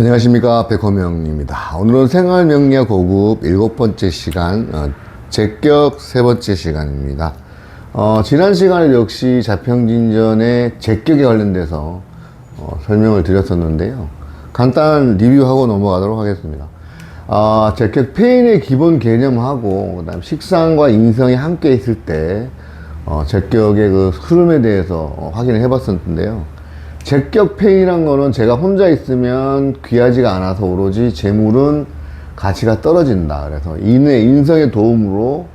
안녕하십니까 백호명입니다. 오늘은 생활명리학 고급 일곱 번째 시간 어, 제격 세 번째 시간입니다. 어, 지난 시간에 역시 자평진전의 제격에 관련돼서 어, 설명을 드렸었는데요. 간단한 리뷰하고 넘어가도록 하겠습니다. 아, 제격 페인의 기본 개념하고 그다음 식상과 인성이 함께 있을 때 어, 제격의 그 흐름에 대해서 어, 확인을 해봤었는데요. 제격 페이란 거는 제가 혼자 있으면 귀하지가 않아서 오로지 재물은 가치가 떨어진다. 그래서 인의 인성의 도움으로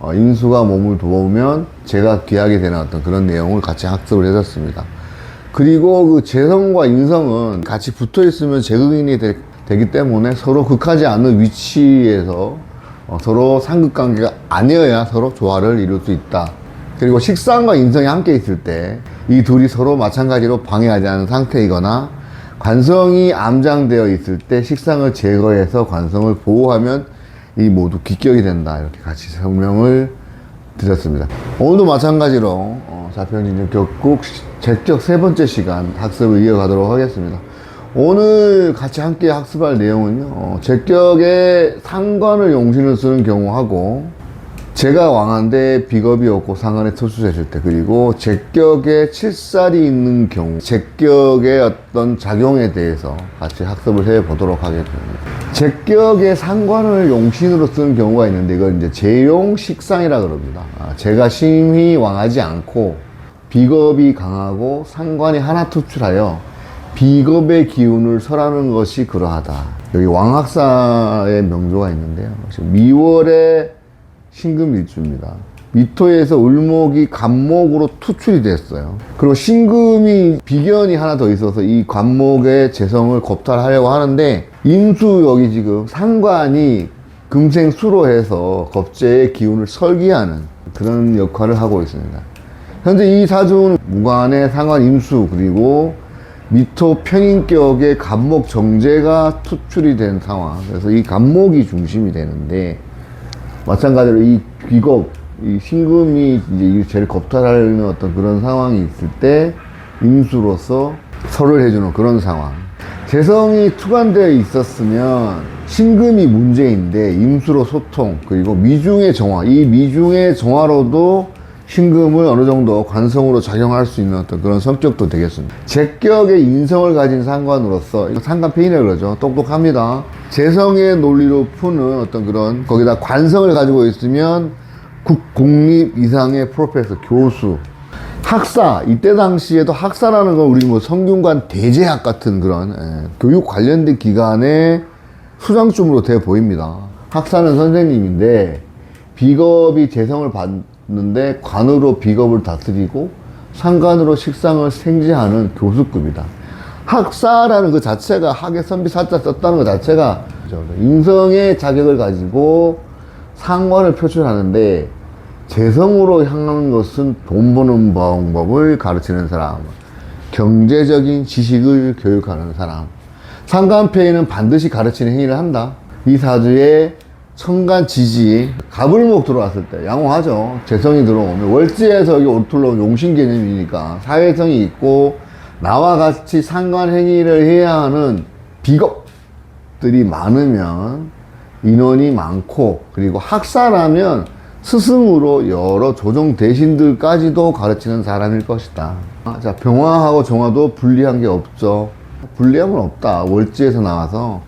어, 인수가 몸을 도우면 제가 귀하게 되는 어떤 그런 내용을 같이 학습을 해줬습니다. 그리고 그 재성과 인성은 같이 붙어 있으면 제극인이 되, 기 때문에 서로 극하지 않는 위치에서 어, 서로 상극관계가 아니어야 서로 조화를 이룰 수 있다. 그리고 식상과 인성이 함께 있을 때 이 둘이 서로 마찬가지로 방해하지 않은 상태이거나 관성이 암장되어 있을 때 식상을 제거해서 관성을 보호하면 이 모두 기격이 된다. 이렇게 같이 설명을 드렸습니다. 오늘도 마찬가지로 어, 자평진전 격국 제격 세 번째 시간 학습을 이어가도록 하겠습니다. 오늘 같이 함께 학습할 내용은요. 어, 제격의 상관을 용신을 쓰는 경우하고 제가 왕한데 비겁이 없고 상관에 처수했을 때 그리고 제격에 칠살이 있는 경우 제격의 어떤 작용에 대해서 같이 학습을 해 보도록 하겠습니다. 제격의 상관을 용신으로 쓰는 경우가 있는데 이걸 이제 제용식상이라 그럽니다. 아, 제가 심히 왕하지 않고 비겁이 강하고 상관이 하나 투출하여 비겁의 기운을 설하는 것이 그러하다. 여기 왕학사의 명조가 있는데요. 미월에 신금일주입니다. 미토에서 을목이 간목으로 투출이 됐어요. 그리고 신금이 비견이 하나 더 있어서 이 간목의 재성을 겁탈하려고 하는데 임수 여기 지금 상관이 금생수로 해서 겁재의 기운을 설기하는 그런 역할을 하고 있습니다. 현재 이 사주는 무관의 상관 임수 그리고 미토 평인격의 간목 정제가 투출이 된 상황. 그래서 이 간목이 중심이 되는데 마찬가지로 이 비겁, 이 신금이 이제 제일 겁탈하는 어떤 그런 상황이 있을 때 임수로서 설을 해주는 그런 상황. 재성이 투관되어 있었으면 신금이 문제인데 임수로 소통 그리고 미중의 정화 이 미중의 정화로도 신금을 어느 정도 관성으로 작용할 수 있는 어떤 그런 성격도 되겠습니다. 제격의 인성을 가진 상관으로서 이거 상관 페인이라 그러죠. 똑똑합니다. 재성의 논리로 푸는 어떤 그런 거기다 관성을 가지고 있으면 국 공립 이상의 프로페서 교수 학사 이때 당시에도 학사라는 건 우리 뭐 성균관 대제학 같은 그런 예, 교육 관련된 기관의 수장쯤으로 돼 보입니다. 학사는 선생님인데 비겁이 재성을 받 는데 관으로 비겁을 다스리고 상관으로 식상을 생지하는 교수급이다. 학사라는 그 자체가 학의 선비 사자 썼다는 것 자체가 인성의 자격을 가지고 상관을 표출하는데 재성으로 향하는 것은 돈 버는 방법을 가르치는 사람, 경제적인 지식을 교육하는 사람, 상관패에는 반드시 가르치는 행위를 한다. 이 사주에 천간 지지, 가불목 들어왔을 때 양호하죠. 재성이 들어오면 월지에서 여기 오틀러온 용신 개념이니까 사회성이 있고 나와 같이 상관 행위를 해야 하는 비겁들이 많으면 인원이 많고 그리고 학사라면 스승으로 여러 조정 대신들까지도 가르치는 사람일 것이다. 아, 자, 병화하고 정화도 분리한 게 없죠. 분리함은 없다. 월지에서 나와서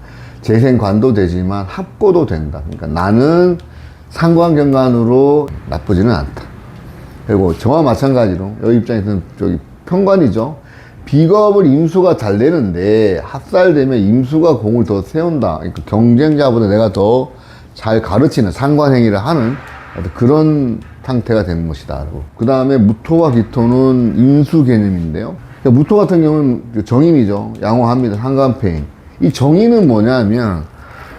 재생관도 되지만 합고도 된다. 그러니까 나는 상관경관으로 나쁘지는 않다. 그리고 저와 마찬가지로 여기 입장에서는 저기 평관이죠. 비겁을 임수가 잘 내는데 합살되면 임수가 공을 더 세운다. 그러니까 경쟁자보다 내가 더 잘 가르치는 상관행위를 하는 그런 상태가 되는 것이다. 그 다음에 무토와 기토는 인수 개념인데요. 그러니까 무토 같은 경우는 정인이죠. 양호합니다. 상관패인. 이 정의는 뭐냐면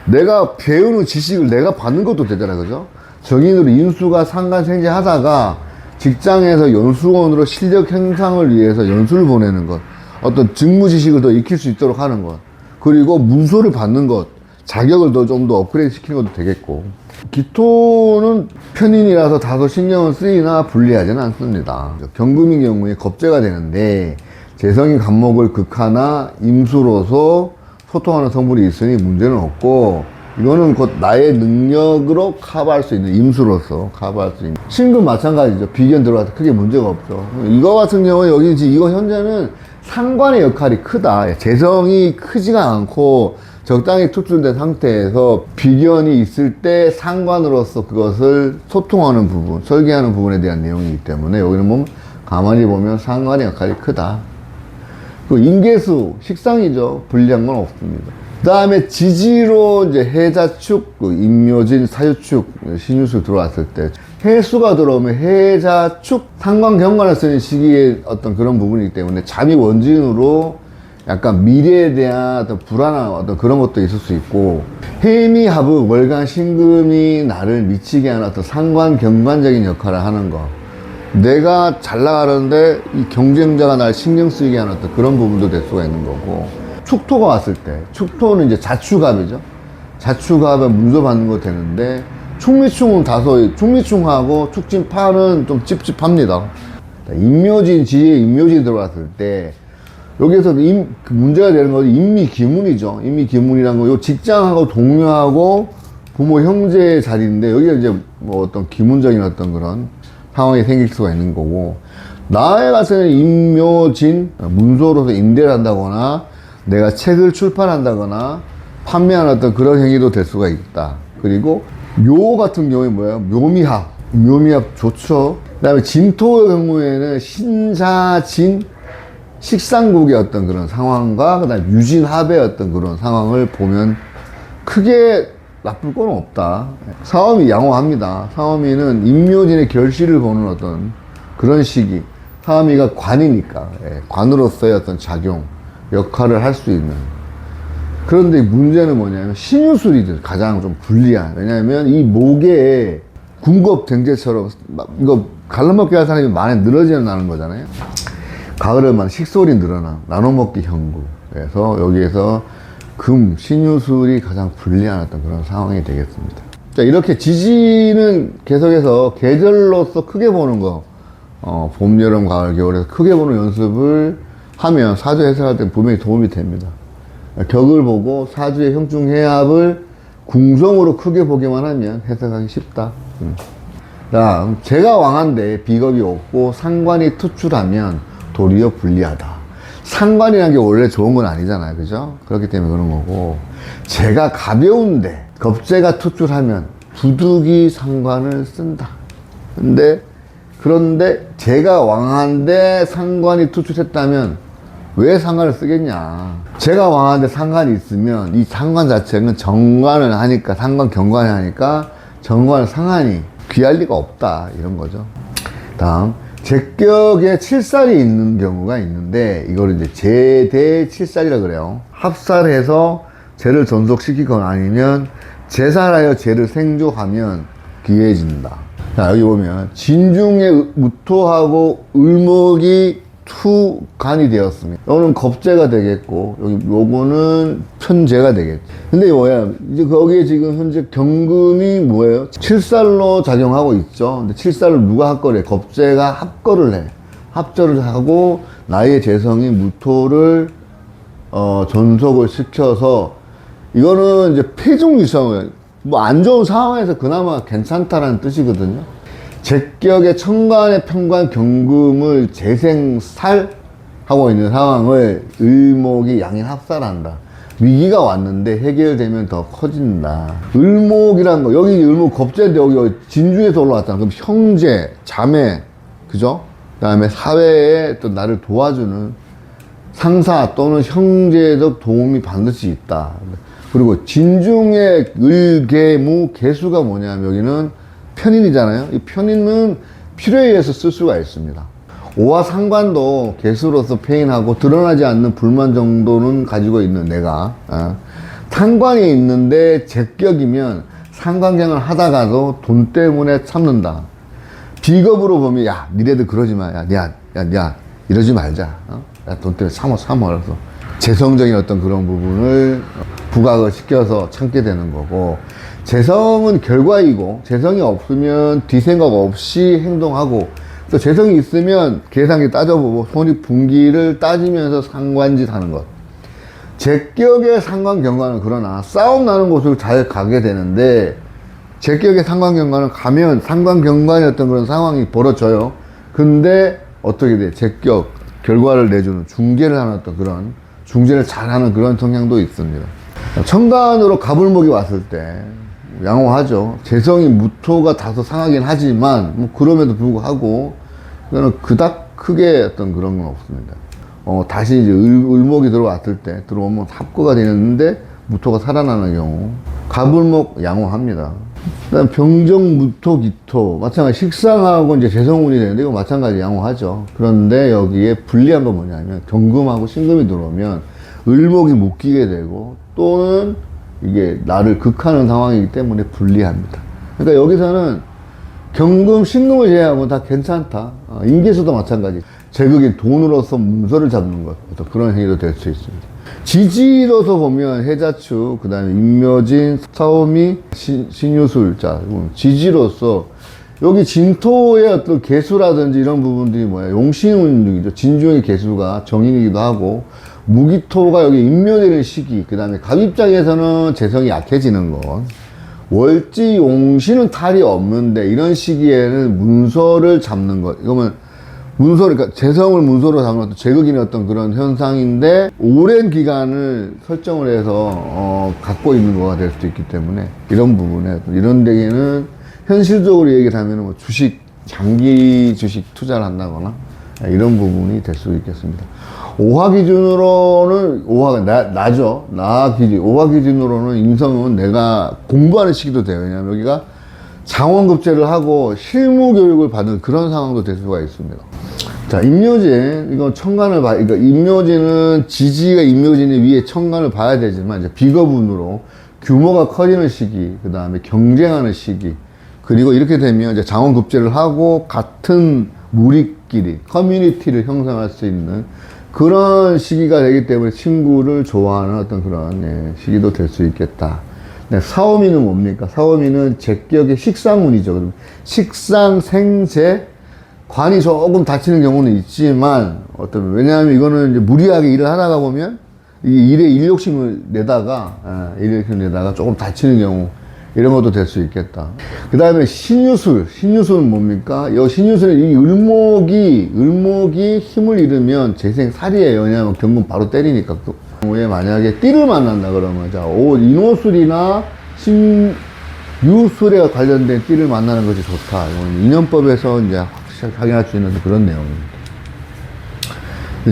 내가 배우는 지식을 내가 받는 것도 되잖아 그죠? 정인으로 인수가 상관생제 하다가 직장에서 연수원으로 실력 향상을 위해서 연수를 보내는 것 어떤 직무 지식을 더 익힐 수 있도록 하는 것 그리고 문서를 받는 것 자격을 더 좀 더 업그레이드 시키는 것도 되겠고. 기토는 편인이라서 다소 신경을 쓰이나 불리하지는 않습니다. 경금인 경우에 겁재가 되는데 재성이 간목을 극하나 임수로서 소통하는 성분이 있으니 문제는 없고 이거는 곧 나의 능력으로 커버할 수 있는 임수로서 커버할 수 있는 신금 마찬가지죠. 비견 들어가서 크게 문제가 없죠. 이거 같은 경우는 여기 지금 이거 현재는 상관의 역할이 크다. 재성이 크지가 않고 적당히 투출된 상태에서 비견이 있을 때 상관으로서 그것을 소통하는 부분 설계하는 부분에 대한 내용이기 때문에 여기는 보면 가만히 보면 상관의 역할이 크다 그 인계수 식상이죠. 불리한 건 없습니다. 그 다음에 지지로 이제 해자축, 그 임묘진, 사유축, 신유수 들어왔을 때 해수가 들어오면 해자축, 상관 경관을 쓰는 시기에 어떤 그런 부분이기 때문에 잠이 원진으로 약간 미래에 대한 어떤 불안한 어떤 그런 것도 있을 수 있고 해미 합은 월간 신금이 나를 미치게 하는 어떤 상관 경관적인 역할을 하는 거 내가 잘 나가는데 이 경쟁자가 날 신경 쓰이게 하는 어떤 그런 부분도 될 수가 있는 거고. 축토가 왔을 때 축토는 이제 자축합이죠. 자축합에 문서 받는 거 되는데 충미충은 다소 충미충하고 축진파는 좀 찝찝합니다. 인묘진 지에 인묘진 들어왔을 때 여기에서 임, 그 문제가 되는 것은 인미기문이죠. 인미기문이란 거요 직장하고 동료하고 부모 형제의 자리인데 여기가 이제 뭐 어떤 기문적인 어떤 그런 상황이 생길 수가 있는 거고 나에 같은 임묘진 문서로서 임대를 한다거나 내가 책을 출판한다거나 판매하는 어떤 그런 행위도 될 수가 있다. 그리고 묘 같은 경우에 뭐예요 묘미합 묘미합 좋죠. 그 다음에 진토의 경우에는 신자진 식상국의 어떤 그런 상황과 그 다음에 유진합의 어떤 그런 상황을 보면 크게 나쁠 건 없다. 사오미 양호합니다. 사오미는 임묘진의 결실을 보는 어떤 그런 시기. 사오미가 관이니까, 예, 관으로서의 어떤 작용, 역할을 할 수 있는. 그런데 문제는 뭐냐면 신유술이 가장 좀 불리한. 왜냐하면 이 목에 군겁 댕제처럼 막 이거 갈라먹기 할 사람이 많이 늘어지는 거잖아요. 가을에만 식솔이 늘어나 나눠먹기 형국 그래서 여기에서 금 신유술이 가장 불리한 어떤 그런 상황이 되겠습니다 자 이렇게 지지는 계속해서 계절로서 크게 보는 거 어, 봄, 여름, 가을, 겨울에서 크게 보는 연습을 하면 사주 해석할 때 분명히 도움이 됩니다 격을 보고 사주의 형중 해합을 궁성으로 크게 보기만 하면 해석하기 쉽다 음. 제가 왕한데 비겁이 없고 상관이 투출하면 도리어 불리하다. 상관이라는 게 원래 좋은 건 아니잖아요. 그죠? 그렇기 때문에 그런 거고. 제가 가벼운데 겁재가 투출하면 부득이 상관을 쓴다. 근데 그런데 제가 왕한데 상관이 투출했다면 왜 상관을 쓰겠냐. 제가 왕한데 상관이 있으면 이 상관 자체는 정관을 하니까 상관 경관을 하니까 정관 상한이 귀할 리가 없다. 이런 거죠. 다음. 제격에 칠살이 있는 경우가 있는데 이거를 이제 제대 칠살이라 그래요. 합살해서 죄를 전속시키거나 아니면 제살하여 죄를 생조하면 귀해진다. 자 여기 보면 진중에 무토하고 을목이 투 간이 되었습니다. 이거는 겁재가 되겠고 여기 요거는 편재가 되겠죠. 근데 뭐야 이제 거기에 지금 현재 경금이 뭐예요? 칠살로 작용하고 있죠. 근데 칠살을 누가 합거래? 겁재가 합거를 해. 합절을 하고 나의 재성이 무토를 어, 전속을 시켜서 이거는 이제 폐중 유성을 뭐 안 좋은 상황에서 그나마 괜찮다라는 뜻이거든요. 제격의 천간의 평관 경금을 재생살 하고 있는 상황을 을목이 양인 합살한다. 위기가 왔는데 해결되면 더 커진다. 을목이라는 거, 여기 을목 겁재인데 여기 진주에서 올라왔잖아. 그럼 형제, 자매, 그죠? 그 다음에 사회에 또 나를 도와주는 상사 또는 형제적 도움이 반드시 있다. 그리고 진중의 을계무 개수가 뭐냐면 여기는 편인이잖아요. 이 편인은 필요에 의해서 쓸 수가 있습니다. 오와 상관도 개수로서 페인하고 드러나지 않는 불만 정도는 가지고 있는 내가 어. 상관이 있는데 제격이면 상관경을 하다가도 돈 때문에 참는다. 비겁으로 보면 야 니네들 그러지 마. 야, 야, 야, 야 이러지 말자. 어? 야, 돈 때문에 참어 참어. 그래서 재성적인 어떤 그런 부분을 부각을 시켜서 참게 되는 거고 재성은 결과이고 재성이 없으면 뒤생각 없이 행동하고 또 재성이 있으면 계산기 따져보고 손익 분기를 따지면서 상관짓 하는 것 제격의 상관 경관은 그러나 싸움 나는 곳을 잘 가게 되는데 제격의 상관 경관은 가면 상관 경관이 어떤 그런 상황이 벌어져요. 근데 어떻게 돼? 제격 결과를 내주는 중재를 하는 어떤 그런 중재를 잘하는 그런 성향도 있습니다. 청간으로 가불목이 왔을 때 양호하죠. 재성이 무토가 다소 상하긴 하지만 뭐 그럼에도 불구하고 이거는 그닥 크게 어떤 그런 건 없습니다. 어, 다시 이제 을, 을목이 들어왔을 때 들어오면 합거가 되는데 무토가 살아나는 경우 가불목 양호합니다. 그다음 병정 무토 기토 마찬가지 식상하고 이제 재성운이 되는데 이거 마찬가지 양호하죠. 그런데 여기에 불리한 건 뭐냐면 경금하고 신금이 들어오면 을목이 묶이게 되고 또는 이게 나를 극하는 상황이기 때문에 불리합니다. 그러니까 여기서는 경금, 신금을 제외하고 다 괜찮다. 어, 인계수도 마찬가지. 제극이 돈으로서 문서를 잡는 것, 그런 행위도 될 수 있습니다. 지지로서 보면 해자축, 그 다음에 임묘진, 사오미, 신, 신유술자, 지지로서 여기 진토의 어떤 개수라든지 이런 부분들이 뭐야 용신운이죠. 진중의 개수가 정인이기도 하고 무기토가 여기 임묘되는 시기, 그 다음에 갑 입장에서는 재성이 약해지는 것. 월지 용신은 탈이 없는데 이런 시기에는 문서를 잡는 것. 이거면 문서를, 그러니까 재성을 문서로 잡는 것도 제극인의 어떤 그런 현상인데 오랜 기간을 설정을 해서 어, 갖고 있는 거가 될 수도 있기 때문에 이런 부분에 이런 데에는 현실적으로 얘기를 하면 뭐 주식 장기 주식 투자를 한다거나 이런 부분이 될 수 있겠습니다. 오화 기준으로는 오화가 나, 나죠. 나 기준 오화 기준으로는 임성은 내가 공부하는 시기도 돼요. 왜냐하면 여기가 장원급제를 하고 실무 교육을 받는 그런 상황도 될 수가 있습니다. 자, 임묘진, 이건 청간을 봐, 그러니까 임묘진은 지지가 임묘진이 위에 청간을 봐야 되지만, 이제 비거분으로 규모가 커지는 시기, 그 다음에 경쟁하는 시기, 그리고 이렇게 되면 이제 장원급제를 하고 같은 무리끼리, 커뮤니티를 형성할 수 있는 그런 시기가 되기 때문에 친구를 좋아하는 어떤 그런 예, 시기도 될 수 있겠다. 네, 사오미는 뭡니까? 사오미는 제격의 식상운이죠. 식상, 생재, 관이 조금 다치는 경우는 있지만, 어떤, 왜냐하면 이거는 이제 무리하게 일을 하다가 보면, 이 일에 일욕심을 내다가, 예, 일욕심을 내다가 조금 다치는 경우, 이런 것도 될 수 있겠다. 그 다음에 신유술. 신유술은 뭡니까? 이 신유술은 이 을목이, 을목이 힘을 잃으면 재생 살이에요. 왜냐하면 경금 바로 때리니까. 또. 왜 만약에 띠를 만난다 그러면, 자, 오, 인호술이나 신유술에 관련된 띠를 만나는 것이 좋다. 이건 인연법에서 이제 확실하게 확인할 수 있는 그런 내용입니다.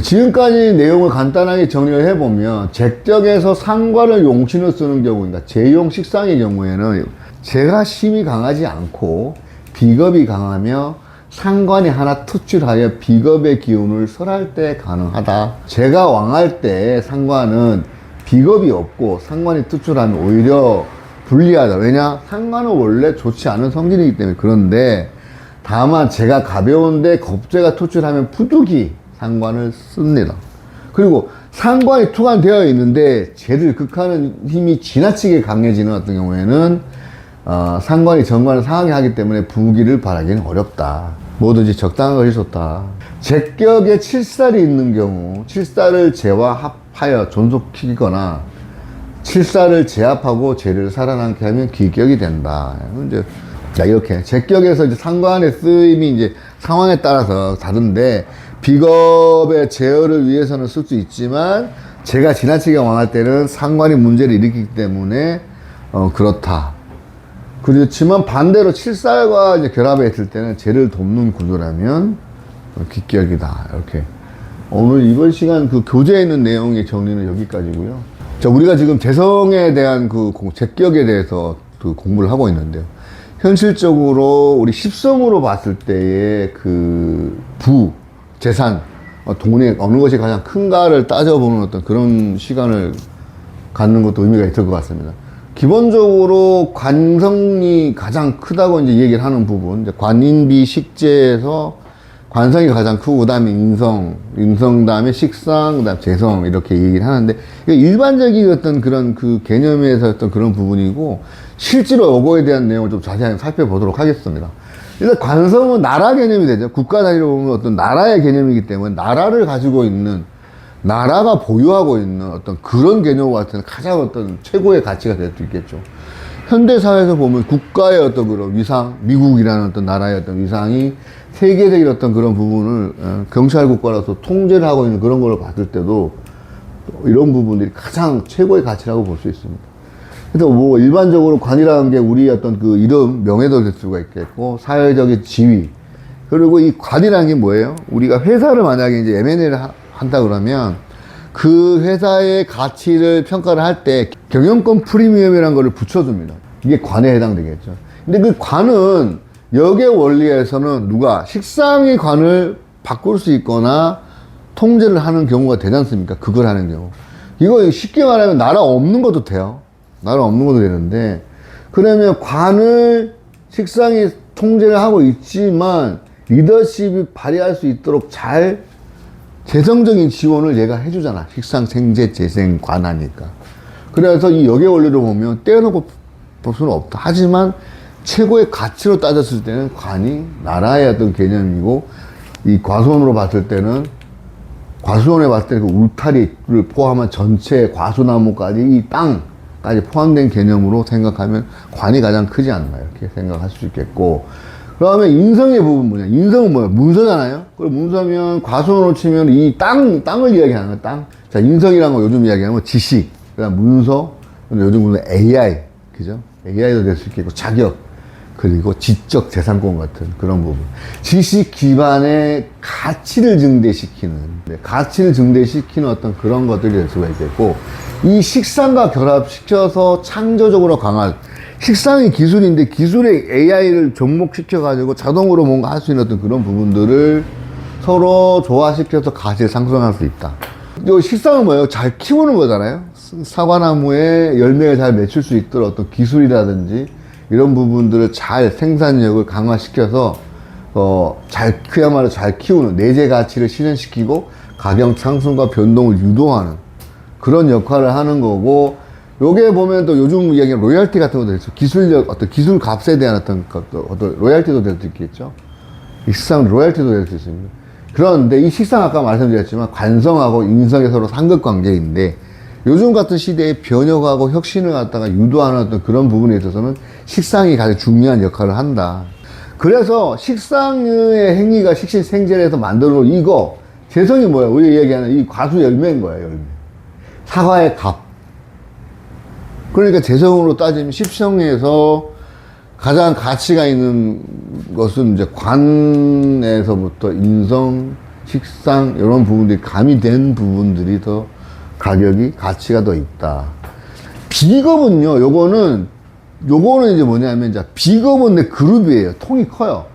지금까지 내용을 간단하게 정리를 해보면 적격에서 상관을 용신을 쓰는 경우 그러니까 재용 식상의 경우에는 제가 힘이 강하지 않고 비겁이 강하며 상관이 하나 투출하여 비겁의 기운을 설할 때 가능하다. 제가 왕할 때 상관은 비겁이 없고 상관이 투출하면 오히려 불리하다. 왜냐? 상관은 원래 좋지 않은 성질이기 때문에 그런데 다만 제가 가벼운데 겁재가 투출하면 부득이 상관을 씁니다. 그리고 상관이 투관되어 있는데 쟤를 극하는 힘이 지나치게 강해지는 어떤 경우에는 어, 상관이 정관을 상하게 하기 때문에 부기를 바라기는 어렵다. 뭐든지 적당한 것이 좋다. 제격에 칠살이 있는 경우 칠살을 재와 합하여 존속시키거나 칠살을 제압하고 재를 살아남게 하면 기격이 된다. 이제 자 이렇게 제격에서 이제 상관의 쓰임이 이제 상황에 따라서 다른데 비겁의 제어를 위해서는 쓸 수 있지만 제가 지나치게 왕할 때는 상관이 문제를 일으키기 때문에 어, 그렇다. 그렇지만 반대로 칠살과 이제 결합해 있을 때는 죄를 돕는 구조라면 기격이다. 이렇게. 오늘 이번 시간 그 교재에 있는 내용의 정리는 여기까지고요. 자, 우리가 지금 재성에 대한 그 공- 제격에 대해서 그 공부를 하고 있는데요. 현실적으로 우리 십성으로 봤을 때의 그 부, 재산, 어, 돈의 어느 것이 가장 큰가를 따져보는 어떤 그런 시간을 갖는 것도 의미가 있을 것 같습니다. 기본적으로 관성이 가장 크다고 이제 얘기를 하는 부분, 관인비 식재에서 관성이 가장 크고, 그 다음에 인성, 인성 다음에 식상, 그 다음에 재성, 이렇게 얘기를 하는데, 일반적인 어떤 그런 그 개념에서 어떤 그런 부분이고, 실제로 요거에 대한 내용을 좀 자세하게 살펴보도록 하겠습니다. 일단 관성은 나라 개념이 되죠. 국가 단위로 보면 어떤 나라의 개념이기 때문에 나라를 가지고 있는 나라가 보유하고 있는 어떤 그런 개념 같은 가장 어떤 최고의 가치가 될 수 있겠죠. 현대 사회에서 보면 국가의 어떤 그런 위상, 미국이라는 어떤 나라의 어떤 위상이 세계적인 어떤 그런 부분을 어, 경찰 국가로서 통제를 하고 있는 그런 걸 봤을 때도 이런 부분들이 가장 최고의 가치라고 볼 수 있습니다. 그래서 뭐 일반적으로 관이라는 게 우리 어떤 그 이름, 명예도 될 수가 있겠고 사회적인 지위 그리고 이 관이라는 게 뭐예요? 우리가 회사를 만약에 이제 M&A를 하- 한다 그러면 그 회사의 가치를 평가를 할 때 경영권 프리미엄이라는 거를 붙여줍니다. 이게 관에 해당되겠죠. 근데 그 관은 역의 원리에서는 누가 식상의 관을 바꿀 수 있거나 통제를 하는 경우가 되지 않습니까? 그걸 하는 경우. 이거 쉽게 말하면 나라 없는 것도 돼요. 나라 없는 것도 되는데, 그러면 관을 식상이 통제를 하고 있지만 리더십이 발휘할 수 있도록 잘 재정적인 지원을 얘가 해주잖아. 식상 생재 재생 관하니까. 그래서 이 역의 원리를 보면 떼어놓고 볼 수는 없다. 하지만 최고의 가치로 따졌을 때는 관이 나라의 어떤 개념이고 이 과수원으로 봤을 때는 과수원에 봤을 때그 울타리를 포함한 전체 과수나무까지 이 땅 까지 포함된 개념으로 생각하면 관이 가장 크지 않나 이렇게 생각할 수 있겠고. 그다음에 인성의 부분 뭐냐? 인성은 뭐야? 문서잖아요? 그럼 문서면 과수원으로 치면 이 땅 땅을 이야기하는 거야 땅자 인성이라는 거 요즘 이야기하는 거 지식. 그다음 문서 요즘 보면 AI 그죠? AI도 될 수 있겠고 자격 그리고 지적 재산권 같은 그런 부분. 지식 기반의 가치를 증대시키는, 네, 가치를 증대시키는 어떤 그런 것들이 될 수가 있겠고, 이 식상과 결합시켜서 창조적으로 강한, 식상이 기술인데 기술의 AI를 접목시켜가지고 자동으로 뭔가 할 수 있는 어떤 그런 부분들을 서로 조화시켜서 가치를 상승할 수 있다. 이 식상은 뭐예요? 잘 키우는 거잖아요. 사과나무에 열매가 잘 맺힐 수 있도록 어떤 기술이라든지 이런 부분들을 잘 생산력을 강화시켜서 어, 잘 그야말로 잘 키우는 내재 가치를 실현시키고 가격 상승과 변동을 유도하는 그런 역할을 하는 거고 요게 보면 또 요즘 이야기하는 로열티 같은 것도 있어 기술력 어떤 기술 값에 대한 어떤 것도 어떤 로열티도 될 수 있겠죠. 이 식상 로열티도 될 수 있습니다. 그런데 이 식상 아까 말씀드렸지만 관성하고 인성의 서로 상급 관계인데 요즘 같은 시대에 변혁하고 혁신을 갖다가 유도하는 어떤 그런 부분에 있어서는 식상이 가장 중요한 역할을 한다. 그래서 식상의 행위가 식신생재에서 만들어 놓은 이거 재성이 뭐야? 우리 얘기하는 이 과수 열매인 거야, 열매. 사과의 값. 그러니까 재성으로 따지면 십성에서 가장 가치가 있는 것은 이제 관에서부터 인성, 식상 이런 부분들이 가미된 부분들이 더 가격이 가치가 더 있다. 비겁은요, 요거는 요거는 이제 뭐냐면 이제 비겁은 내 그룹이에요. 통이 커요.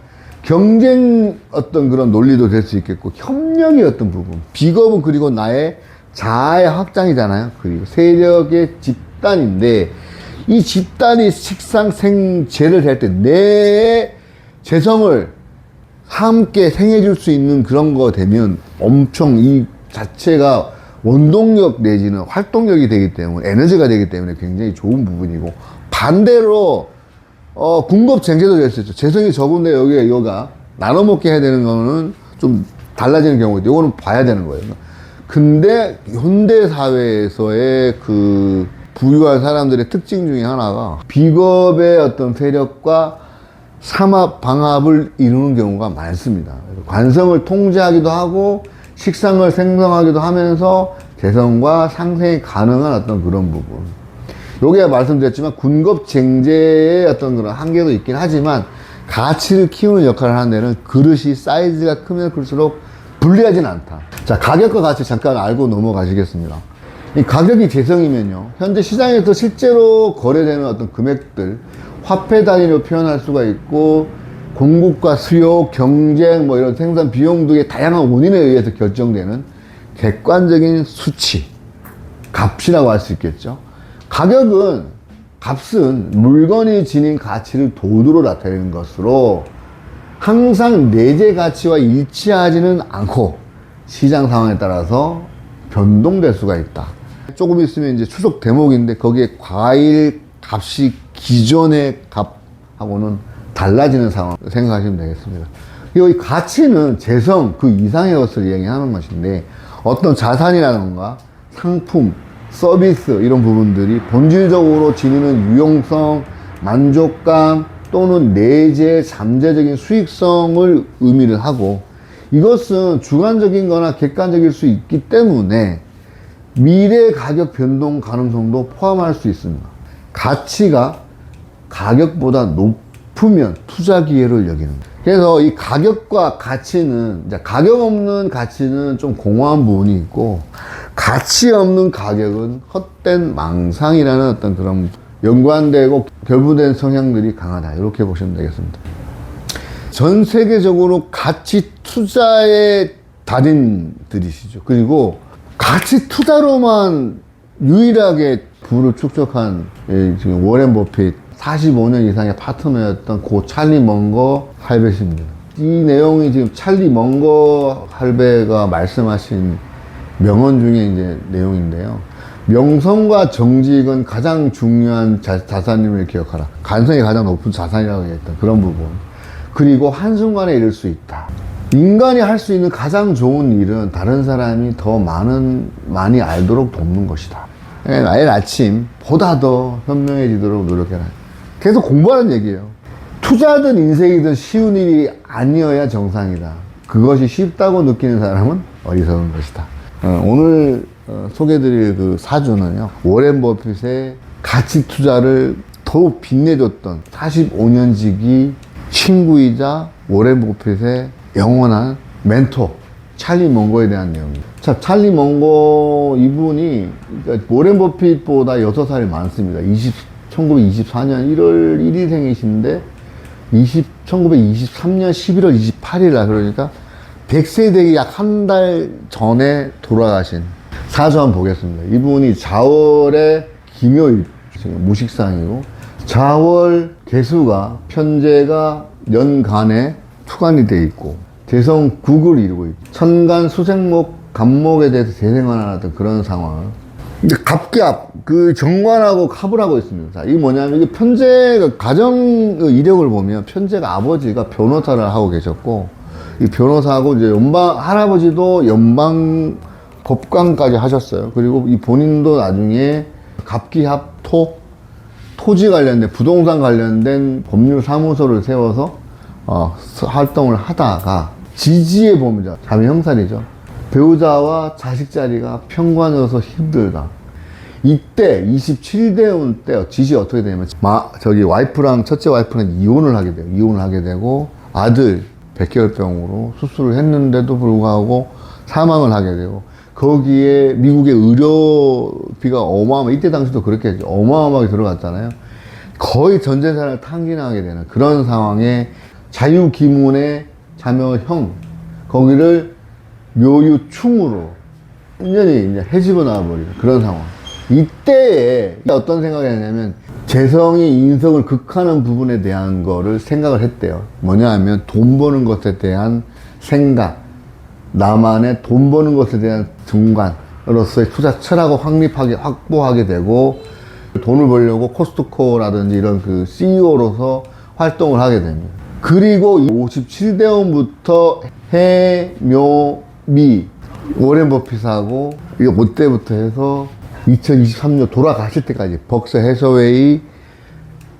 경쟁 어떤 그런 논리도 될 수 있겠고 협력의 어떤 부분. 비겁은 그리고 나의 자아의 확장이잖아요. 그리고 세력의 집단인데 이 집단이 식상 생재를 할 때 내 재성을 함께 생해줄 수 있는 그런 거 되면 엄청 이 자체가 원동력 내지는 활동력이 되기 때문에 에너지가 되기 때문에 굉장히 좋은 부분이고 반대로 어 군급 쟁제도 될 수 있죠. 재성이 적은데 여기에 여가 나눠 먹게 해야 되는 거는 좀 달라지는 경우가 있죠. 이거는 봐야 되는 거예요. 근데 현대 사회에서의 그 부유한 사람들의 특징 중에 하나가 비겁의 어떤 세력과 삼합 방합을 이루는 경우가 많습니다. 관성을 통제하기도 하고 식상을 생성하기도 하면서 재성과 상생이 가능한 어떤 그런 부분. 요게 말씀드렸지만 군급 쟁제의 어떤 그런 한계도 있긴 하지만 가치를 키우는 역할을 하는 데는 그릇이 사이즈가 크면 클수록 불리하진 않다. 자, 가격과 가치 잠깐 알고 넘어가시겠습니다. 이 가격이 재성이면요. 현재 시장에서 실제로 거래되는 어떤 금액들, 화폐 단위로 표현할 수가 있고, 공급과 수요, 경쟁, 뭐 이런 생산 비용 등의 다양한 원인에 의해서 결정되는 객관적인 수치, 값이라고 할 수 있겠죠. 가격은, 값은 물건이 지닌 가치를 돈으로 나타내는 것으로 항상 내재 가치와 일치하지는 않고 시장 상황에 따라서 변동될 수가 있다. 조금 있으면 이제 추석 대목인데 거기에 과일 값이 기존의 값하고는 달라지는 상황 생각하시면 되겠습니다. 이 가치는 재성 그 이상의 것을 이야기하는 것인데 어떤 자산이라던가 상품, 서비스 이런 부분들이 본질적으로 지니는 유용성, 만족감 또는 내재, 잠재적인 수익성을 의미를 하고 이것은 주관적인 거나 객관적일 수 있기 때문에 미래 가격 변동 가능성도 포함할 수 있습니다. 가치가 가격보다 높 으면 투자 기회를 여기는 거예요. 그래서 이 가격과 가치는 가격 없는 가치는 좀 공허한 부분이 있고 가치 없는 가격은 헛된 망상이라는 어떤 그런 연관되고 결부된 성향들이 강하다 이렇게 보시면 되겠습니다. 전 세계적으로 가치 투자의 달인들이시죠. 그리고 가치 투자로만 유일하게 부를 축적한 예, 지금 워렌 버핏 45년 이상의 파트너였던 고 찰리 먼거 할배십니다. 이 내용이 지금 찰리 먼거 할배가 말씀하신 명언 중에 이제 내용인데요. 명성과 정직은 가장 중요한 자, 자산임을 기억하라. 간성이 가장 높은 자산이라고 했던 그런 부분. 그리고 한순간에 이룰 수 있다. 인간이 할 수 있는 가장 좋은 일은 다른 사람이 더 많은, 많이 알도록 돕는 것이다. 예, 매일 아침 보다 더 현명해지도록 노력해라. 계속 공부하는 얘기예요. 투자든 인생이든 쉬운 일이 아니어야 정상이다. 그것이 쉽다고 느끼는 사람은 어리석은 것이다. 어, 오늘 어, 소개드릴 그 사주는요. 워렌 버핏의 가치 투자를 더욱 빛내줬던 45년 지기 친구이자 워렌 버핏의 영원한 멘토 찰리 먼거에 대한 내용입니다. 자, 찰리 먼거 이분이 그러니까 워렌 버핏보다 6살이 많습니다. 20, 1924년 1월 1일생이신데 20, 1923년 11월 28일 그러니까 100세 되기 약 한 달 전에 돌아가신 사주 한번 보겠습니다. 이분이 자월의 김요일, 지금 무식상이고, 자월 개수가, 편제가 연간에 투간이 돼 있고, 대성 국을 이루고 있고, 천간 수생목, 간목에 대해서 재생환하는 그런 상황. 근데 갑갑, 그 정관하고 갑을 하고 있습니다. 자, 이게 뭐냐면, 이게 편제가, 가정 그 이력을 보면, 편제가 아버지가 변호사를 하고 계셨고, 이 변호사하고 이제 연방, 할아버지도 연방 법관까지 하셨어요. 그리고 이 본인도 나중에 갑기합 토, 토지 관련된, 부동산 관련된 법률 사무소를 세워서, 어, 서- 활동을 하다가, 지지에 보면, 자매 형살이죠. 배우자와 자식 자리가 평관여서 힘들다. 이때 27대운 때 지시 어떻게 되냐면 마 저기 와이프랑 첫째 와이프는 이혼을 하게 돼요. 이혼을 하게 되고 아들 백혈병으로 수술을 했는데도 불구하고 사망을 하게 되고 거기에 미국의 의료비가 어마어마 이때 당시도 그렇게. 어마어마하게 들어갔잖아요. 거의 전 재산을 탕진하게 되는 그런 상황에 자유기문의 자녀형 거기를 묘유충으로 완전히 이제 해집어 나와버리는 그런 상황. 이때에 어떤 생각이 했냐면 재성이 인성을 극하는 부분에 대한 거를 생각을 했대요. 뭐냐 하면 돈 버는 것에 대한 생각, 나만의 돈 버는 것에 대한 중간으로서의 투자 철학을 확립하게, 확보하게 되고 돈을 벌려고 코스트코라든지 이런 그 CEO로서 활동을 하게 됩니다. 그리고 57대원부터 해, 묘, 미, 워렌 버핏하고 이거 그때부터 해서 2023년 돌아가실 때까지 벅서 해서웨이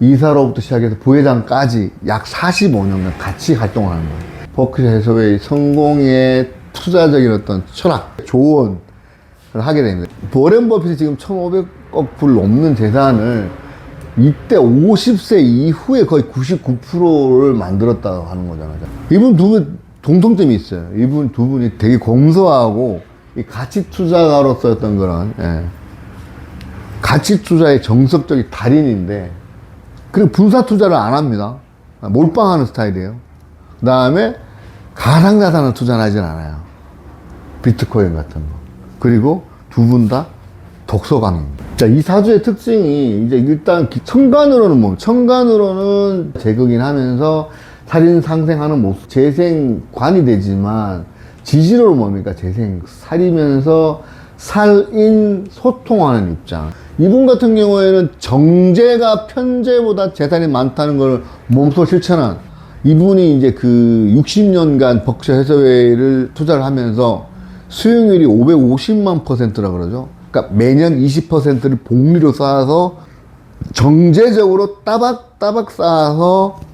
이사로부터 시작해서 부회장까지 약 45년간 같이 활동을 하는 거예요. 버크 해서웨이 성공의 투자적인 어떤 철학, 조언을 하게 됩니다. 워렌 버핏이 지금 1,500억 불 넘는 재산을 이때 50세 이후에 거의 99%를 만들었다고 하는 거잖아요. 이분 두 분 동통점이 있어요. 이분 두 분이 되게 공소하고 이 가치 투자가로서 어떤 그런 예. 가치 투자의 정석적인 달인인데 그리고 분사 투자를 안 합니다. 몰빵하는 스타일이에요. 그 다음에 가상자산을 투자는 하진 않아요. 비트코인 같은 거. 그리고 두 분 다 독서광입니다. 자, 이 사주의 특징이 이제 일단 기- 천간으로는 뭐, 천간으로는 재극인 하면서 살인 상생하는 모습, 재생관이 되지만 지지로 뭡니까? 재생, 살이면서 살인 소통하는 입장. 이분 같은 경우에는 정제가 편제보다 재산이 많다는 걸 몸소 실천한 이분이 이제 그 60년간 벅셔 해서웨이를 투자를 하면서 수익률이 550만 퍼센트라 그러죠. 그러니까 매년 20%를 복리로 쌓아서 정제적으로 따박따박 쌓아서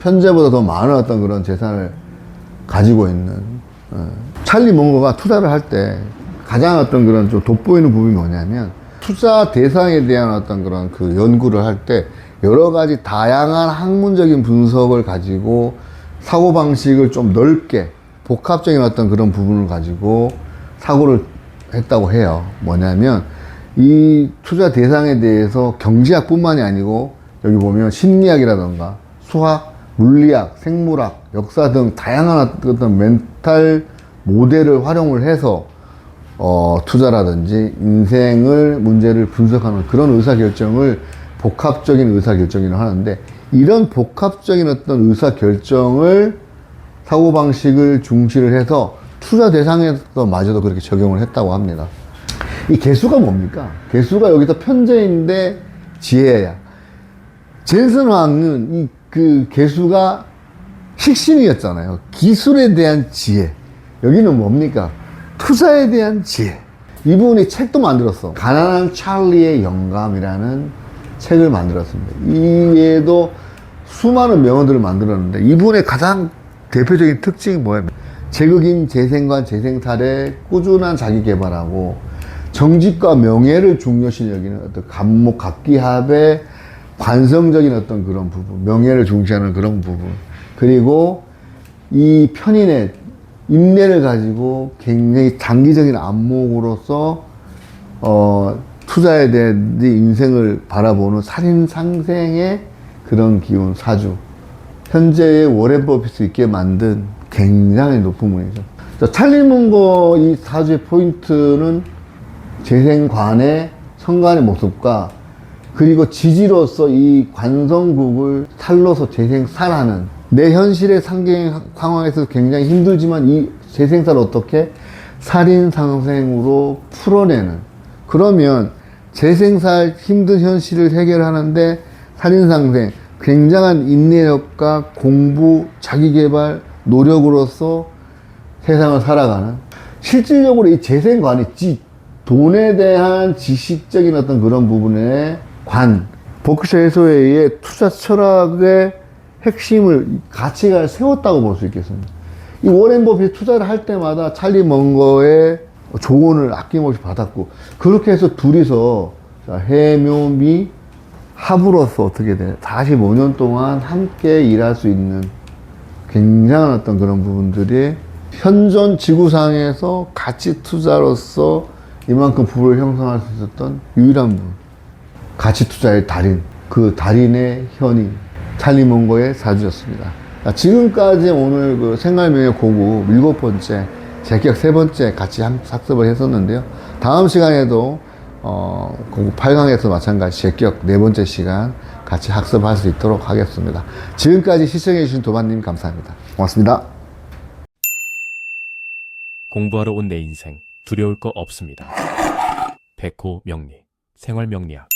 현재보다 더 어떤 그런 재산을 가지고 있는 어. 찰리 몽고가 투자를 할 때 가장 어떤 그런 좀 돋보이는 부분이 뭐냐면 투자 대상에 대한 어떤 그런 그 연구를 할 때 여러 가지 다양한 학문적인 분석을 가지고 사고 방식을 좀 넓게 복합적인 어떤 그런 부분을 가지고 사고를 했다고 해요. 뭐냐면 이 투자 대상에 대해서 경제학뿐만이 아니고 여기 보면 심리학이라던가 수학, 물리학, 생물학, 역사 등 다양한 어떤 멘탈 모델을 활용을 해서 어, 투자라든지 인생을 문제를 분석하는 그런 의사결정을 복합적인 의사결정이라고 하는데 이런 복합적인 어떤 의사결정을 사고방식을 중시를 해서 투자 대상에서 마저도 그렇게 적용을 했다고 합니다. 이 개수가 뭡니까? 개수가 여기서 편제인데 지혜야. 젠슨 왕은 이 그 개수가 식신이었잖아요. 기술에 대한 지혜. 여기는 뭡니까? 투자에 대한 지혜. 이분이 책도 만들었어. 가난한 찰리의 영감이라는 책을 만들었습니다. 이에도 수많은 명언들을 만들었는데 이분의 가장 대표적인 특징이 뭐예요? 제극인 재생관 재생살에 꾸준한 자기 개발하고 정직과 명예를 중요시 여기는 어떤 감목 각기합의 관성적인 어떤 그런 부분, 명예를 중시하는 그런 부분, 그리고 이 편인의 인내를 가지고 굉장히 장기적인 안목으로서 어, 투자에 대한 네 인생을 바라보는 살인 상생의 그런 기운 사주. 현재의 워렌 버핏을 있게 만든 굉장히 높은 분이죠. 자, 찰리 문거 이 사주의 포인트는 재생관의 성관의 모습과 그리고 지지로서 이 관성국을 살로서 재생살하는 내 현실의 상경 상황에서 굉장히 힘들지만 이 재생살을 어떻게 살인 상생으로 풀어내는. 그러면 재생살 힘든 현실을 해결하는데 살인 상생 굉장한 인내력과 공부 자기개발 노력으로서 세상을 살아가는 실질적으로 이 재생관이 지 돈에 대한 지식적인 어떤 그런 부분의 관 버크셔 해소회의 투자 철학의 핵심을 가치가 세웠다고 볼 수 있겠습니다. 이 워렌 버핏 투자를 할 때마다 찰리 먼거의 조언을 아낌없이 받았고 그렇게 해서 둘이서 자, 해묘미 합으로서 어떻게 돼 45년 동안 함께 일할 수 있는 굉장한 어떤 그런 부분들이 현존 지구상에서 가치 투자로서 이만큼 부를 형성할 수 있었던 유일한 분. 가치 투자의 달인. 그 달인의 현인. 찰리 몽고의 사주였습니다. 자, 지금까지 오늘 그 생활명예 고급 일곱 번째, 제격 세 번째 같이 한- 학습을 했었는데요. 다음 시간에도 어, 공부 8강에서 마찬가지 제격 네 번째 시간 같이 학습할 수 있도록 하겠습니다. 지금까지 시청해주신 도반님 감사합니다. 고맙습니다. 공부하러 온 내 인생 두려울 거 없습니다. 백호 명리 생활 명리학